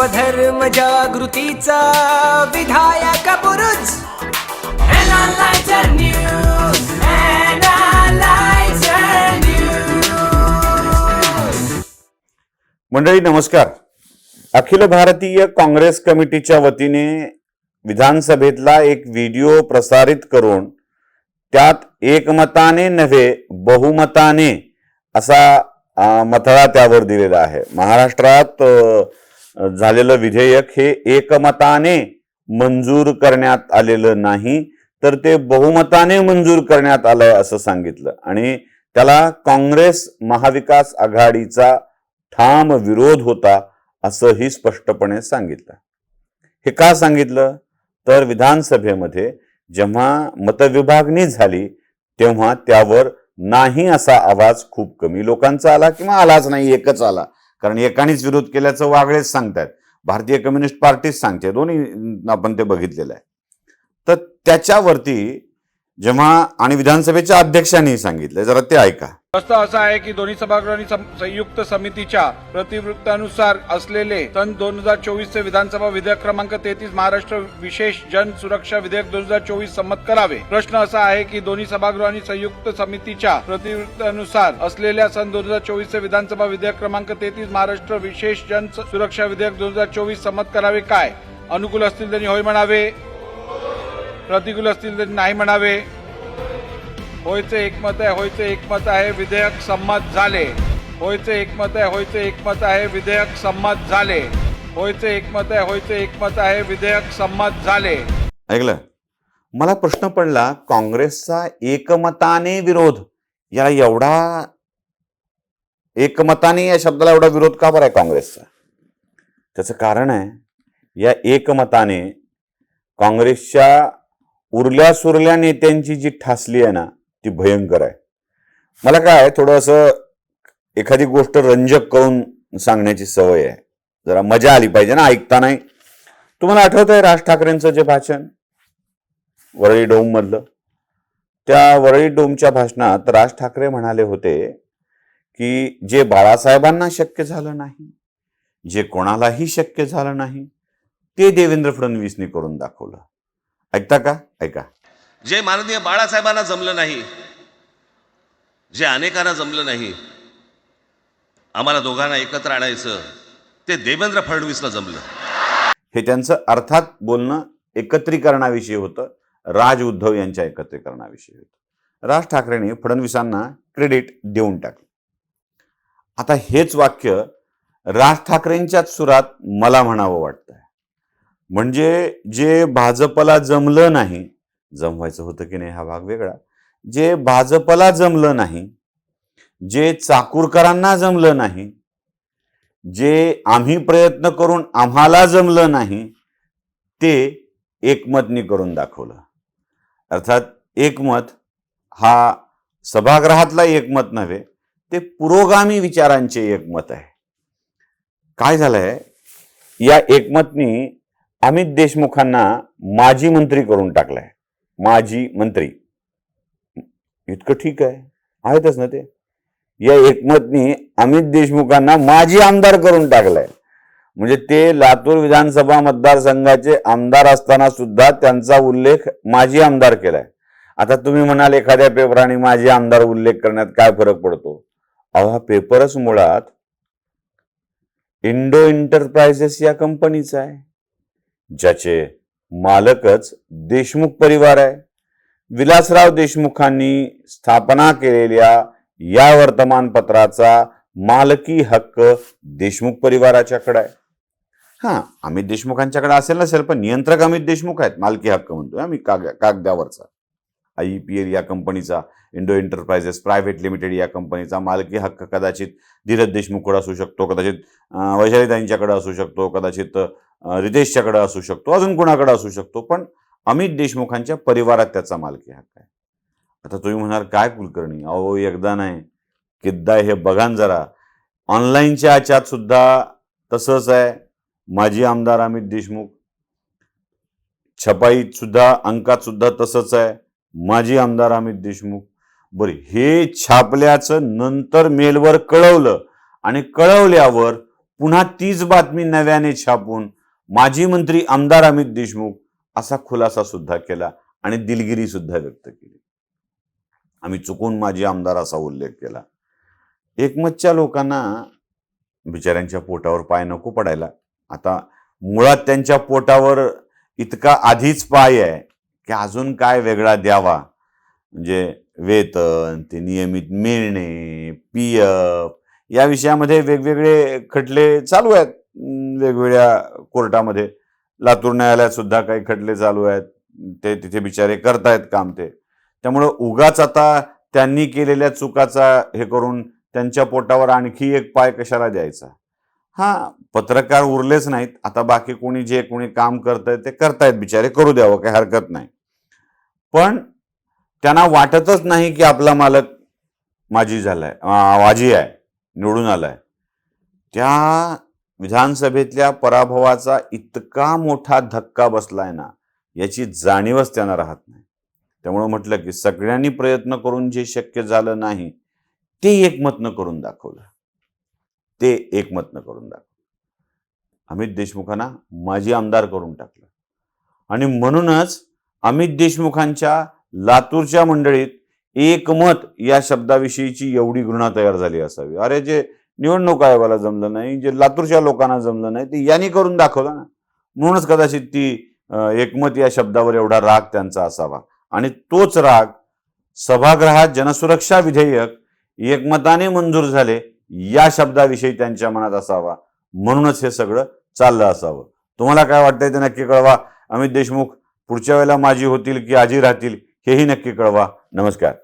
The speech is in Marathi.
स्वधर्म जागृतीचा विधायक News. मंडळी नमस्कार. अखिल भारतीय काँग्रेस कमिटीच्या वतीने विधानसभेतला एक व्हिडिओ प्रसारित करून त्यात एकमताने नव्हे बहुमताने असा मथळा त्यावर दिलेला आहे. महाराष्ट्रात झालेलं विधेयक हे एकमताने मंजूर करण्यात आलेलं नाही तर ते बहुमताने मंजूर करण्यात आलंय असं सांगितलं. आणि त्याला काँग्रेस महाविकास आघाडीचा ठाम विरोध होता असंही स्पष्टपणे सांगितलं. हे का सांगितलं? तर विधानसभेमध्ये जेव्हा मतविभागणी झाली तेव्हा त्यावर नाही असा आवाज खूप कमी लोकांचा आला किंवा आलाच नाही एकच आला. कारण एकानेच विरोध केल्याचं वागळेच सांगतायत. भारतीय कम्युनिस्ट पार्टीच सांगते. दोन्ही आपण ते बघितलेलं आहे. तर त्याच्यावरती जेव्हा आणि विधानसभेच्या अध्यक्षांनी सांगितलं जरा ते ऐका. प्रश्न असा आहे की दोन्ही सभागृहांनी संयुक्त समितीच्या प्रतिवृत्तानुसार असलेले सन दोन हजार चोवीसचे विधानसभा विधेयक क्रमांक तेहतीस महाराष्ट्र विशेष जन सुरक्षा विधेयक दोन हजार चोवीस संमत करावे. प्रश्न असा आहे की दोन्ही सभागृहांनी संयुक्त समितीच्या प्रतिवृत्तानुसार असलेल्या सन दोन हजार चोवीस चे विधानसभा विधेयक क्रमांक तेहतीस महाराष्ट्र विशेष जन सुरक्षा विधेयक दोन हजार चोवीस संमत करावे काय? अनुकूल असतील त्यांनी होय म्हणावे. प्रतिकूल असतील तरी नाही म्हणावे. होयचे एकमत आहे होयचे एकमत आहे विधेयक संमत झाले. होयचे एकमत आहे होयचे एकमत आहे विधेयक संमत झाले. होयचे एकमत आहे होयचे एकमत आहे विधेयक संमत झाले. ऐकलं? मला प्रश्न पडला काँग्रेसचा एकमताने विरोध याला एवढा एकमताने या शब्दाला एवढा विरोध का बरं आहे काँग्रेसचा? त्याचं कारण आहे या एकमताने काँग्रेसच्या उरल्या सुरल्या नेत्यांची जी ठासली आहे ना ती भयंकर आहे. मला काय थोडं असं एखादी गोष्ट रंजक करून सांगण्याची सवय आहे. जरा मजा आली पाहिजे ना ऐकतानाही तुम्हाला आठवत आहे राज ठाकरेंचं जे भाषण? वरळी डोम मधलं त्या वरळी डोमच्या भाषणात राज ठाकरे म्हणाले होते की जे बाळासाहेबांना शक्य झालं नाही जे कोणालाही शक्य झालं नाही ते देवेंद्र फडणवीसने करून दाखवलं. ऐकता का? ऐका. जे माननीय बाळासाहेबांना जमलं नाही जे अनेकांना जमलं नाही आम्हाला दोघांना एकत्र आणायचं ते देवेंद्र फडणवीसला जमलं. हे त्यांचं अर्थात बोलणं एकत्रीकरणाविषयी होतं राज उद्धव यांच्या एकत्रीकरणाविषयी होतं. राज ठाकरेंनी फडणवीसांना क्रेडिट देऊन टाकलं. आता हेच वाक्य राज ठाकरेंच्याच सुरात मला म्हणावं वाटतंय. म्हणजे जे भाजपला जमलं नाही जमवायचं होतं की नाही हा भाग वेगळा जे भाजपला जमलं नाही जे चाकूरकरांना जमलं नाही जे आम्ही प्रयत्न करून आम्हाला जमलं नाही ते एकमतनी करून दाखवलं. अर्थात एकमत हा सभागृहातला एकमत नव्हे ते पुरोगामी विचारांचे एकमत आहे. काय झालंय? या एकमतनी अमित देशमुखांना माजी मंत्री करून टाकलाय. माजी मंत्री. इतकं ठीक आहे. आहेतच ना ते? या एकमतनी अमित देशमुखांना माजी आमदार करून टाकलाय. म्हणजे ते लातूर विधानसभा मतदारसंघाचे आमदार असताना सुद्धा त्यांचा उल्लेख माजी आमदार केलाय. आता तुम्ही म्हणाल एखाद्या पेपराने माजी आमदार उल्लेख करण्यात काय फरक पडतो? अहो हा पेपरच मुळात इंडो एंटरप्राइजेस या कंपनीचा आहे. ज्याचे मालकच देशमुख परिवार आहे. विलासराव देशमुखांनी स्थापना केलेल्या या वर्तमानपत्राचा मालकी हक्क देशमुख परिवाराच्याकडे आहे. हा अमित देशमुखांच्याकडे असेल नसेल पण नियंत्रक अमित देशमुख आहेत मालकी हक्क म्हणतोय आम्ही काग कागदावरचा. आय पी एल या कंपनीचा इंडो एंटरप्राइजेस प्रायव्हेट लिमिटेड या कंपनीचा मालकी हक्क कदाचित धीरज देशमुखकडे असू शकतो कदाचित वैशाली वैशालीताईंच्याकडे असू शकतो कदाचित रितेशच्याकडे असू शकतो अजून कोणाकडे असू शकतो पण अमित देशमुखांच्या परिवारात त्याचा मालकी हक्क आहे. आता तुम्ही म्हणाल काय कुलकर्णी? अहो एकदा नाही. किद्दा हे बघा जरा. ऑनलाईनच्या याच्यात सुद्धा तसंच आहे. माजी आमदार अमित देशमुख छपाईत सुद्धा अंकात सुद्धा तसंच आहे. माजी आमदार अमित देशमुख बरं हे छापल्याचं नंतर मेलवर कळवलं आणि कळवल्यावर पुन्हा तीच बातमी नव्याने छापून माजी मंत्री आमदार अमित देशमुख असा खुलासा सुद्धा केला आणि दिलगिरी सुद्धा व्यक्त केली. आम्ही चुकून माजी आमदार असा उल्लेख केला. एकमतच्या लोकांना बिचाऱ्यांच्या पोटावर पाय नको पडायला. आता मुळात त्यांच्या पोटावर इतका आधीच पाय आहे की अजून काय वेगळा द्यावा? म्हणजे वेतन ते नियमित मिळणे पी एफ या विषयामध्ये वेगवेगळे खटले चालू आहेत. वेगवेगळ्या कोर्टामध्ये. लातूर न्यायालयात सुद्धा काही खटले चालू आहेत. ते तिथे बिचारे करतायत काम ते. त्यामुळं उगाच आता त्यांनी केलेल्या चुकाचा हे करून त्यांच्या पोटावर आणखी एक पाय कशाला द्यायचा? हा पत्रकार उरलेच नाहीत. आता बाकी कोणी जे कोणी काम करतायत ते करतायत. बिचारे करू द्यावं काही हरकत नाही. पण त्यांना वाटतच नाही की आपला मालक माजी झालाय वाजी आहे निवडून आलाय. त्या विधानसभेतल्या पराभवाचा इतका मोठा धक्का बसलाय ना याची जाणीवच त्यांना राहत नाही. त्यामुळं म्हटलं की सगळ्यांनी प्रयत्न करून जे शक्य झालं नाही ते एकमतनं करून दाखवलं. ते एकमतनं करून दाखवलं. अमित देशमुखांना माजी आमदार करून टाकलं. आणि म्हणूनच अमित देशमुखांच्या लातूरच्या मंडळीत एकमत या शब्दाविषयीची एवढी घृणा तयार झाली असावी. अरे जे निवडणूक आयोगाला जमलं नाही जे लातूरच्या लोकांना जमलं नाही ते यांनी करून दाखवलं ना. म्हणूनच कदाचित ती एकमत या शब्दावर एवढा राग त्यांचा असावा. आणि तोच राग सभागृहात जनसुरक्षा विधेयक एकमताने मंजूर झाले या शब्दाविषयी त्यांच्या मनात असावा. म्हणूनच हे सगळं चाललं असावं. तुम्हाला काय वाटतंय ते नक्की कळवा. अमित देशमुख पुढच्या वेळेला माझी होतील की आजी राहतील हेही नक्की कळवा. नमस्कार.